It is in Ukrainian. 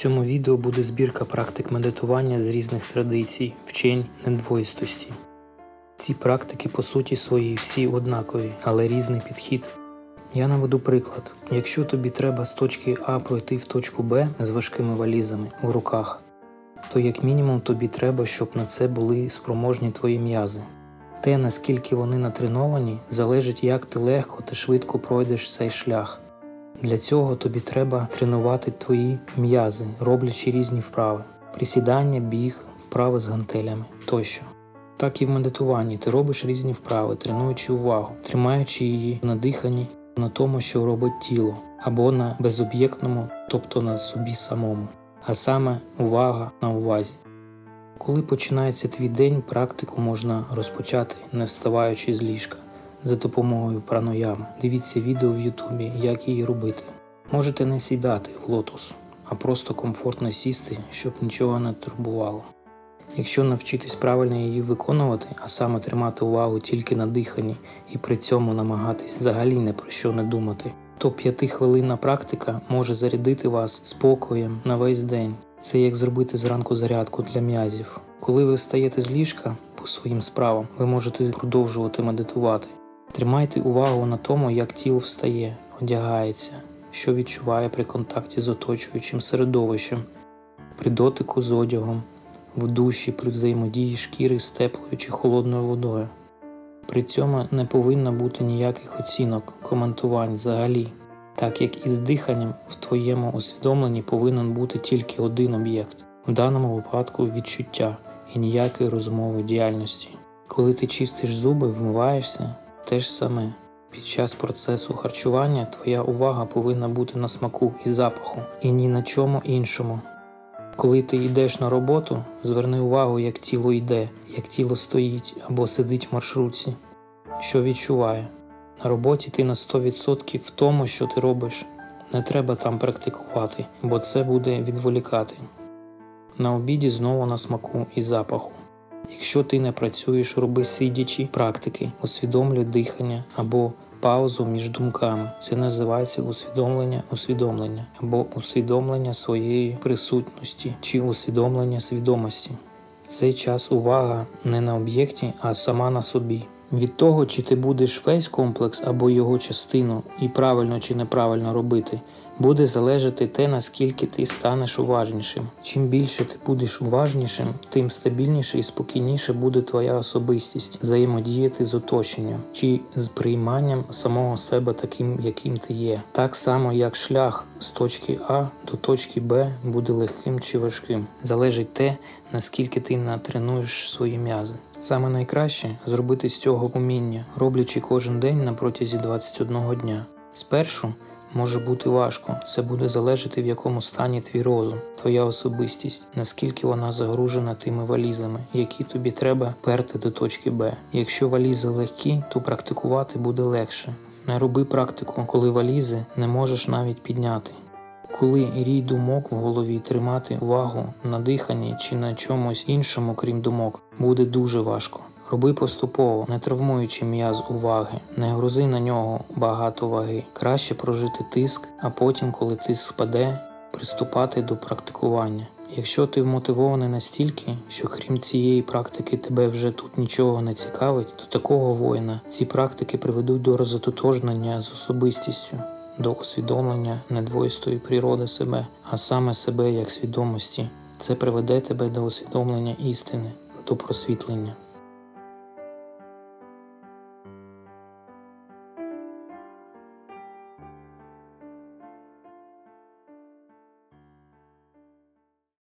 цьому відео буде збірка практик медитування з різних традицій, вчень недвоїстості. Ці практики по суті своїй всі однакові, але різний підхід. Я наведу приклад: якщо тобі треба з точки А пройти в точку Б з важкими валізами в руках, то як мінімум тобі треба, щоб на це були спроможні твої м'язи. Те, наскільки вони натреновані, залежить, як ти легко та швидко пройдеш цей шлях. Для цього тобі треба тренувати твої м'язи, роблячи різні вправи: присідання, біг, вправи з гантелями тощо. Так і в медитуванні ти робиш різні вправи, тренуючи увагу, тримаючи її на диханні, на тому, що робить тіло, або на безоб'єктному, тобто на собі самому, а саме увага на увазі. Коли починається твій день, практику можна розпочати, не вставаючи з ліжка за допомогою праноями. Дивіться відео в Ютубі, як її робити. Можете не сідати в лотос, а просто комфортно сісти, щоб нічого не турбувало. Якщо навчитись правильно її виконувати, а саме тримати увагу тільки на диханні і при цьому намагатись взагалі не про що не думати, то п'ятихвилинна практика може зарядити вас спокоєм на весь день. Це як зробити зранку зарядку для м'язів. Коли ви встаєте з ліжка по своїм справам, ви можете продовжувати медитувати. Тримайте увагу на тому, як тіло встає, одягається, що відчуває при контакті з оточуючим середовищем, при дотику з одягом, в душі при взаємодії шкіри з теплою чи холодною водою. При цьому не повинно бути ніяких оцінок, коментувань взагалі, так як із диханням в твоєму усвідомленні повинен бути тільки один об'єкт, в даному випадку відчуття і ніякої розумової діяльності. Коли ти чистиш зуби, вмиваєшся, те ж саме. Під час процесу харчування твоя увага повинна бути на смаку і запаху, і ні на чому іншому. Коли ти йдеш на роботу, зверни увагу, як тіло йде, як тіло стоїть або сидить в маршрутці, що відчуває. На роботі ти на 100% в тому, що ти робиш. Не треба там практикувати, бо це буде відволікати. На обіді знову на смаку і запаху. Якщо ти не працюєш, роби сидячі практики, усвідомлюй дихання або паузу між думками. Це називається усвідомлення усвідомлення або усвідомлення своєї присутності чи усвідомлення свідомості. В цей час увага не на об'єкті, а сама на собі. Від того, чи ти будеш весь комплекс або його частину і правильно чи неправильно робити, буде залежати те, наскільки ти станеш уважнішим. Чим більше ти будеш уважнішим, тим стабільніше і спокійніше буде твоя особистість взаємодіяти з оточенням чи з прийманням самого себе таким, яким ти є. Так само, як шлях з точки А до точки Б буде легким чи важким. Залежить те, наскільки ти натренуєш свої м'язи. Саме найкраще зробити з цього уміння, роблячи кожен день на протязі 21 дня. Спершу може бути важко, це буде залежати в якому стані твій розум, твоя особистість, наскільки вона загружена тими валізами, які тобі треба перти до точки Б. Якщо валізи легкі, то практикувати буде легше. Не роби практику, коли валізи не можеш навіть підняти. Коли рій думок в голові тримати увагу на диханні чи на чомусь іншому, крім думок, буде дуже важко. Роби поступово, не травмуючи м'яз уваги, не грузи на нього багато ваги. Краще прожити тиск, а потім, коли тиск спаде, приступати до практикування. Якщо ти вмотивований настільки, що крім цієї практики тебе вже тут нічого не цікавить, то такого воїна ці практики приведуть до розототожнення з особистістю до усвідомлення недвоїстої природи себе, а саме себе як свідомості. Це приведе тебе до усвідомлення істини, до просвітлення.